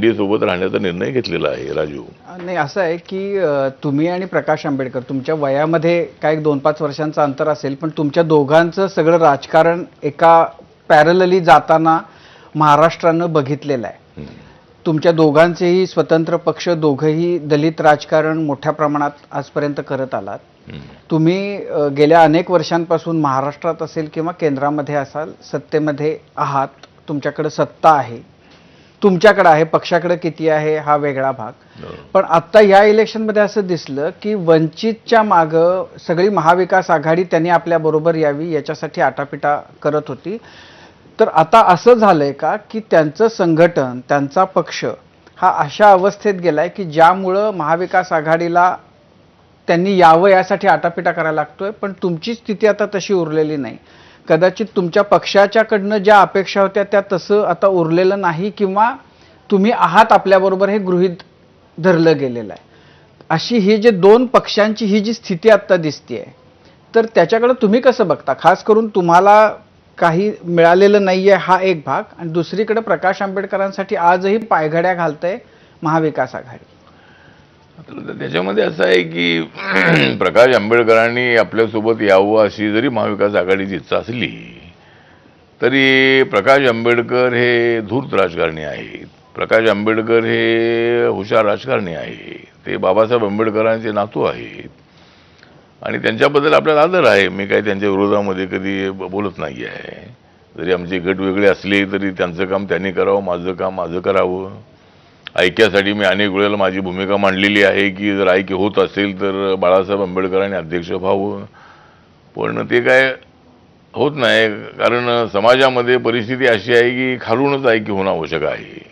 NDA सोबत राहण्याचा निर्णय घेतलेला आहे राजू. नाही असं आहे की तुम्ही आणि प्रकाश आंबेडकर तुमच्या वयामध्ये काय दोन पाच वर्षांचं अंतर असेल पण तुमच्या दोघांचं सगळं राजकारण एका पॅरलली जाताना महाराष्ट्रानं बघितलेलं आहे. तुमच्या दोघांचेही स्वतंत्र पक्ष दोघंही दलित राजकारण मोठ्या प्रमाणात आजपर्यंत करत आलात. तुम्ही गेल्या अनेक वर्षांपासून महाराष्ट्रात असेल किंवा केंद्रामध्ये असाल सत्तेमध्ये आहात तुमच्याकडे सत्ता आहे. तुमच्याकडे आहे पक्षाकडे किती आहे हा वेगळा भाग. बरोबर. पण आता या इलेक्शनमध्ये असं दिसलं की वंचितच्या मागं सगळी महाविकास आघाडी त्यांनी आपल्या बरोबर यावी याच्यासाठी आटापिटा करत होती. तर आता असं झालंय का की त्यांचं संघटन त्यांचा पक्ष हा अशा अवस्थेत गेलाय की ज्यामुळं महाविकास आघाडीला त्यांनी यावं यासाठी आटापिटा करायला लागतोय पण तुमची स्थिती आता तशी उरलेली नाही. कदाचित तुमच्या पक्षाच्याकडनं ज्या अपेक्षा होत्या त्या तसं आता उरलेलं नाही किंवा तुम्ही आहात आपल्याबरोबर हे गृहीत धरलं गेलेलं आहे. अशी ही जे दोन पक्षांची ही जी स्थिती आत्ता दिसते आहे तर त्याच्याकडे तुम्ही कसं बघता? खास करून तुम्हाला काही मिळालेलं नाही आहे हा एक भाग. आणि दुसरीकडे प्रकाश आंबेडकरांसाठी आजही पायघड्या घालतंय महाविकास आघाडी. त्याच्यामध्ये असं आहे की प्रकाश आंबेडकरांनी आपल्यासोबत यावं अशी जरी महाविकास आघाडीची इच्छा असली तरी प्रकाश आंबेडकर हे धूर्त राजकारणी आहेत. प्रकाश आंबेडकर हे हुशार राजकारणी आहेत. ते बाबासाहेब आंबेडकरांचे नातू आहेत. आणि त्यांच्याबद्दल आपल्याला आदर आहे. मी काही त्यांच्या विरोधामध्ये कधी बोलत नाही आहे. जरी आमचे गट वेगळे असले तरी त्यांचं काम त्यांनी करावं माझं काम माझं करावं. ऐक्यासाठी मी अनेक वेळेला माझी भूमिका मांडलेली आहे की जर ऐक्य होत असेल तर बाळासाहेब आंबेडकरांनी अध्यक्ष व्हावं. पण ते काय होत नाही कारण समाजामध्ये परिस्थिती अशी आहे की खालूनच ऐक्य होणं आवश्यक आहे.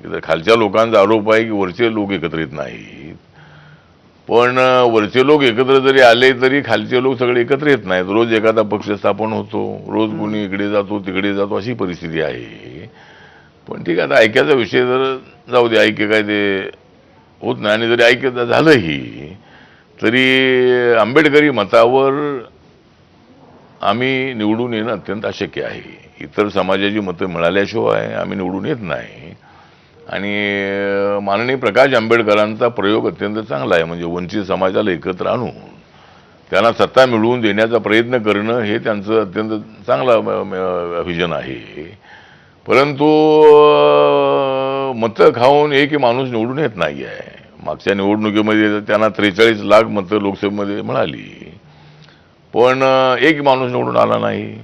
तर खालच्या लोकांचा आरोप आहे की वरचे लोक एकत्र येत नाहीत. पण वरचे लोक एकत्र जरी आले तरी खालचे लोक सगळे एकत्र येत नाहीत. रोज एखादा पक्ष स्थापन होतो रोज कोणी इकडे जातो तिकडे जातो अशी परिस्थिती आहे. पण ठीक आहे आता ऐक्याचा विषय जर जाऊ दे ऐक्य काय ते होत नाही आणि जरी ऐक्य झालंही तरी आंबेडकरी मतावर आम्ही निवडून येणं अत्यंत अशक्य आहे इतर समाजाची मतं मिळाल्याशिवाय आम्ही निवडून येत नाही आणि माननीय प्रकाश आंबेडकरांचा प्रयोग अत्यंत चांगला आहे म्हणजे वंचित समाजाला एकत्र आणून त्यांना सत्ता मिळवून देण्याचा प्रयत्न करणं हे त्यांचं अत्यंत चांगला व्हिजन आहे परंतु मतं खाऊन एक माणूस निवडून येत नाही आहे मागच्या निवडणुकीमध्ये त्यांना त्रेचाळीस लाख मतं लोकसभेमध्ये मिळाली. पण एक माणूस निवडून आला नाही.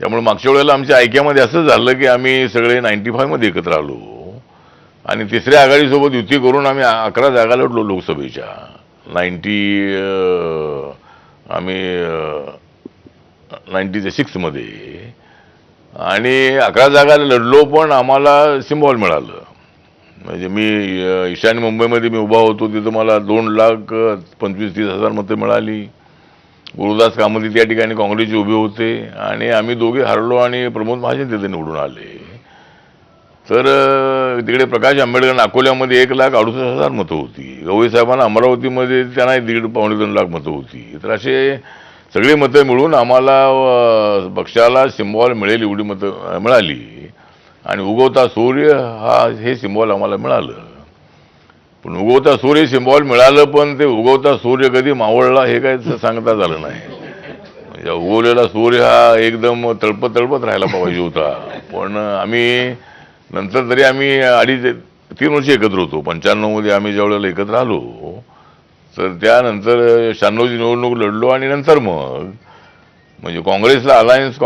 त्यामुळे मागच्या वेळेला आमच्या ऐक्यामध्ये असं झालं की आम्ही सगळे नाईन्टी फायमध्ये एकत्र आलो. आणि तिसऱ्या आघाडीसोबत युती करून आम्ही अकरा जागा लढलो लोकसभेच्या. नाईन्टी आम्ही नाईन्टीच्या सिक्समध्ये आणि अकरा जागा लढलो पण आम्हाला सिम्बॉल मिळालं. म्हणजे मी ईशान्य मुंबईमध्ये मी उभा होतो तिथं मला दोन लाख पंचवीस तीस हजार मतं मिळाली. गुरुदास कामती त्या ठिकाणी काँग्रेसचे उभे होते आणि आम्ही दोघे हरलो आणि प्रमोद महाजन तिथे निवडून आले. तर तिकडे प्रकाश आंबेडकर अकोल्यामध्ये एक लाख अडुसष्ट हजार मतं होती. गवई साहेबांना अमरावतीमध्ये त्यांना दीड पावणे दोन लाख मतं होती. तर असे सगळी मतं मिळून आम्हाला पक्षाला सिम्बॉल मिळेल एवढी मतं मिळाली. आणि उगवता सूर्य हा हे सिम्बॉल आम्हाला मिळालं. पण उगवता सूर्य सिम्बॉल मिळालं पण ते उगवता सूर्य कधी मावळला हे काय सांगता झालं नाही. म्हणजे उगवलेला सूर्य हा एकदम तळपत तळपत राहायला पाहिजे होता. पण आम्ही नंतर तरी आम्ही अडीच तीन वर्ष एकत्र होतो. पंच्याण्णवमध्ये आम्ही ज्या वेळेला एकत्र आलो तर त्यानंतर शहाण्णवची निवडणूक लढलो आणि नंतर मग. म्हणजे काँग्रेसला अलायन्स